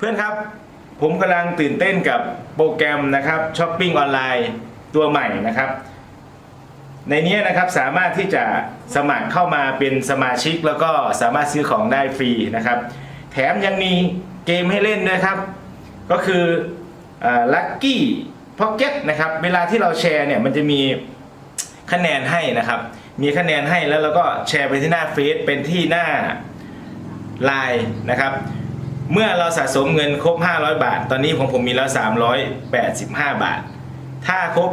เพื่อนครับ ผมกำลังตื่นเต้นกับโปรแกรมนะครับช้อปปิ้งออนไลน์ตัวใหม่นะครับ ในนี้นะครับสามารถที่จะสมัครเข้ามาเป็นสมาชิก แล้วก็สามารถซื้อของได้ฟรีนะครับ แถมยังมีเกมให้เล่นด้วยครับ ก็คือลัคกี้พ็อกเก็ตนะครับเวลาที่เราแชร์เนี่ยมันจะมีคะแนนให้นะครับ มีคะแนนให้แล้วเราก็แชร์ไปที่หน้าเฟซเป็นที่หน้าไลน์นะครับ เมื่อเราสะสมเงินครบ 500 บาท ตอนนี้ของผมมีแล้ว 385 บาท ถ้าครบ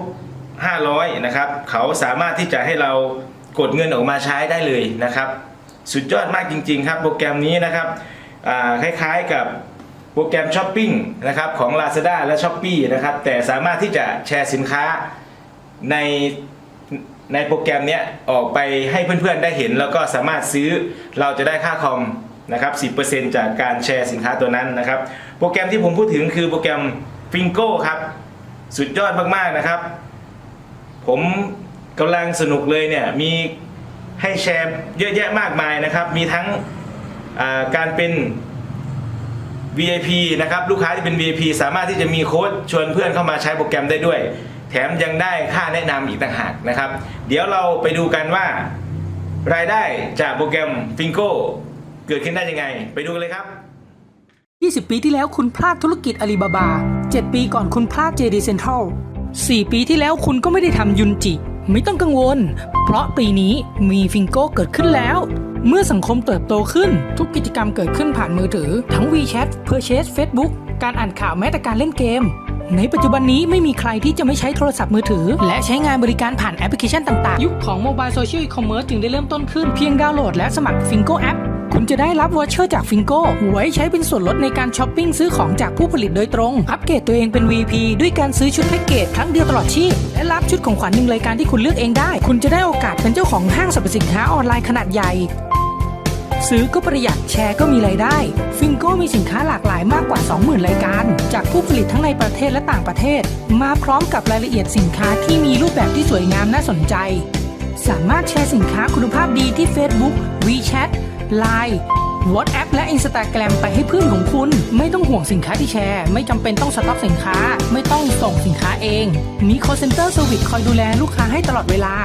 500 นะครับ เขาสามารถที่จะให้เรากดเงินออกมาใช้ได้เลยนะครับ สุดยอดมากจริง ๆ ครับ โปรแกรมนี้นะครับคล้ายๆกับโปรแกรมช้อปปิ้งนะครับของ Lazada และ s h อ p e e นะครับ แต่สามารถที่จะแชร์สินค้าในในโปรแกรมนี้ออกไปให้เพื่อนๆได้เห็น แล้วก็สามารถซื้อเราจะได้ค่าคอม นะครับ 10%จากการแชร์สินค้าตัวนั้นนะครับ โปรแกรมที่ผมพูดถึงคือโปรแกรม Fingo ครับ สุดยอดมากๆนะครับ ผมกำลังสนุกเลยเนี่ย มีให้แชร์เยอะแยะมากมายนะครับ มีทั้งาการเป็น VIP นะครับ ลูกค้าที่เป็น VIP สามารถที่จะมีโค้ดชวนเพื่อนเข้ามาใช้โปรแกรมได้ด้วย แถมยังได้ค่าแนะนำอีกต่างหากนะครับ เดี๋ยวเราไปดูกันว่ารายได้จากโปรแกรม Fingo เกิดขึ้นได้ยังไง ไปดูกันเลยครับ 20 ปีที่แล้วคุณพลาดธุรกิจอาลีบาบา 7 ปีก่อนคุณพลาดเจดีเซ็นทัล4ปีที่แล้วคุณก็ไม่ได้ทำยุนจิ ไม่ต้องกังวล เพราะปีนี้มีฟิงโก้เกิดขึ้นแล้ว เมื่อสังคมเติบโตขึ้น ทุกกิจกรรมเกิดขึ้นผ่านมือถือ ทั้ง WeChat Purchase Facebook การอ่านข่าวแม้แต่การเล่นเกม ในปัจจุบันนี้ไม่มีใครที่จะไม่ใช้โทรศัพท์มือถือ และใช้งานบริการผ่านแอปพลิเคชันต่างๆ ยุคของโมบายโซเชียลอีคอมเมิร์ซจึงได้เริ่มต้นขึ้นเพียงดาวน์โหลดและสมัครฟิงโก้แอป คุณจะได้รับวอเชอร์จากฟิงโก้ไว้ใช้เป็นส่วนลดในการช้อปปิ้งซื้อของจากผู้ผลิตโดยตรง อัปเกรดตัวเองเป็น VP ด้วยการซื้อชุดแพ็กเกจครั้งเดียวตลอดชีพ และรับชุดของขวัญหนึ่งรายการที่คุณเลือกเองได้ คุณจะได้โอกาสเป็นเจ้าของห้างสรรพสินค้าออนไลน์ขนาดใหญ่ ซื้อก็ประหยัดแชร์ก็มีรายได้ ฟิงโก้มีสินค้าหลากหลายมากกว่า 20,000 รายการ จากผู้ผลิตทั้งในประเทศและต่างประเทศ มาพร้อมกับรายละเอียดสินค้าที่มีรูปแบบที่สวยงามน่าสนใจ สามารถแชร์สินค้าคุณภาพดีที่ Facebook WeChat Line WhatsApp และ Instagram ไปให้เพื่อนของคุณ ไม่ต้องห่วงสินค้าที่แชร์ ไม่จำเป็นต้องสต็อกสินค้า ไม่ต้องส่งสินค้าเอง มี call center service คอยดูแลลูกค้าให้ตลอดเวลา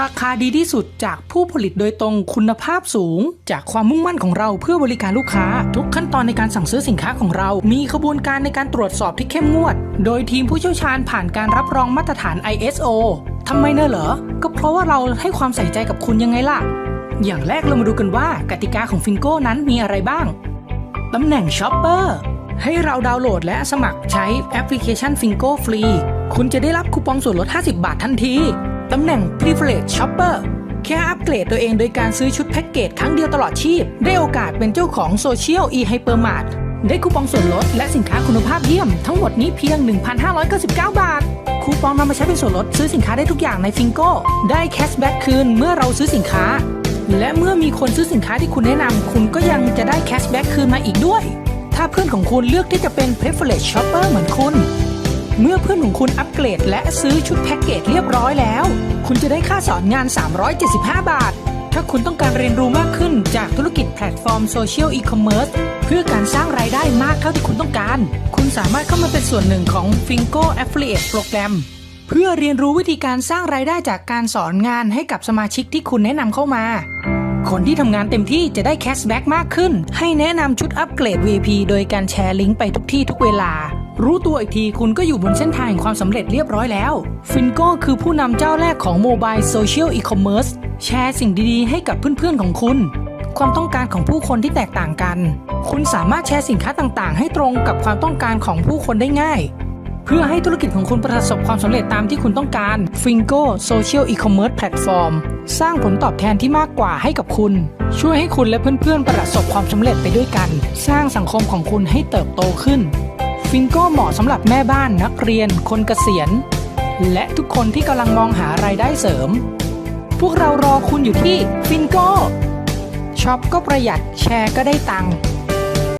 ราคาดีที่สุดจากผู้ผลิตโดยตรงคุณภาพสูง จากความมุ่งมั่นของเราเพื่อบริการลูกค้า ทุกขั้นตอนในการสั่งซื้อสินค้าของเรา มีขบวนการในการตรวจสอบที่เข้มงวด โดยทีมผู้เชี่ยวชาญผ่านการรับรองมาตรฐาน ISO ทำไมเนอะเหรอ ก็เพราะว่าเราให้ความใส่ใจกับคุณยังไงล่ะ อย่างแรกเรามาดูกันว่ากติกาของฟิงโก้นั้นมีอะไรบ้าง ตำแหน่งช็อปเปอร์ให้เราดาวน์โหลดและสมัครใช้แอปพลิเคชัน Fingo ฟรี คุณจะได้รับคูปองส่วนลด 50 บาททันที ตำแหน่ง Privilege Shopper แค่อัปเกรดตัวเองโดยการซื้อชุดแพ็กเกจครั้งเดียวตลอดชีพ ได้โอกาสเป็นเจ้าของ Social e Hypermart ได้คูปองส่วนลดและสินค้าคุณภาพเยี่ยม ทั้งหมดนี้เพียง 1,599 บาท คูปองนำมาใช้เป็นส่วนลดซื้อสินค้าได้ทุกอย่างใน Fingo ได้แคชแบ็กคืนเมื่อเราซื้อสินค้า และเมื่อมีคนซื้อสินค้าที่คุณแนะนำคุณก็ยังจะได้แคชแบ็กคืนมาอีกด้วย ถ้าเพื่อนของคุณเลือกที่จะเป็น Privilege Shopper เหมือนคุณ เมื่อเพื่อนของคุณอัปเกรดและซื้อชุดแพ็กเกจเรียบร้อยแล้ว คุณจะได้ค่าสอนงาน 375 บาท ถ้าคุณต้องการเรียนรู้มากขึ้นจากธุรกิจแพลตฟอร์มโซเชียลอีคอมเมิร์ซเพื่อการสร้างรายได้มากเท่าที่คุณต้องการ คุณสามารถเข้ามาเป็นส่วนหนึ่งของ Fingo Affiliate Program เพื่อเรียนรู้วิธีการสร้างรายได้จากการสอนงานให้กับสมาชิกที่คุณแนะนำเข้ามา คนที่ทำงานเต็มที่จะได้แคชแบ็กมากขึ้น ให้แนะนำชุดอัปเกรด VP โดยการแชร์ลิงก์ไปทุกที่ทุกเวลา รู้ตัวอีกทีคุณก็อยู่บนเส้นทางแห่งความสำเร็จเรียบร้อยแล้ว ฟินโก้คือผู้นำเจ้าแรกของโมบายโซเชียลอีคอมเมิร์ซแชร์สิ่งดีๆ ให้กับเพื่อนๆของคุณ ความต้องการของผู้คนที่แตกต่างกัน คุณสามารถแชร์สินค้าต่างๆ ให้ตรงกับความต้องการของผู้คนได้ง่าย เพื่อให้ธุรกิจของคุณประสบความสำเร็จตามที่คุณต้องการ Fingo Social E-commerce Platform สร้างผลตอบแทนที่มากกว่าให้กับคุณ ช่วยให้คุณและเพื่อนๆ ประสบความสำเร็จไปด้วยกัน สร้างสังคมของคุณให้เติบโตขึ้น Fingo เหมาะสำหรับแม่บ้านนักเรียน คนเกษียณ และทุกคนที่กำลังมองหารายได้เสริม พวกเรารอคุณอยู่ที่ Fingo ช็อปก็ประหยัดแชร์ก็ได้ตังค์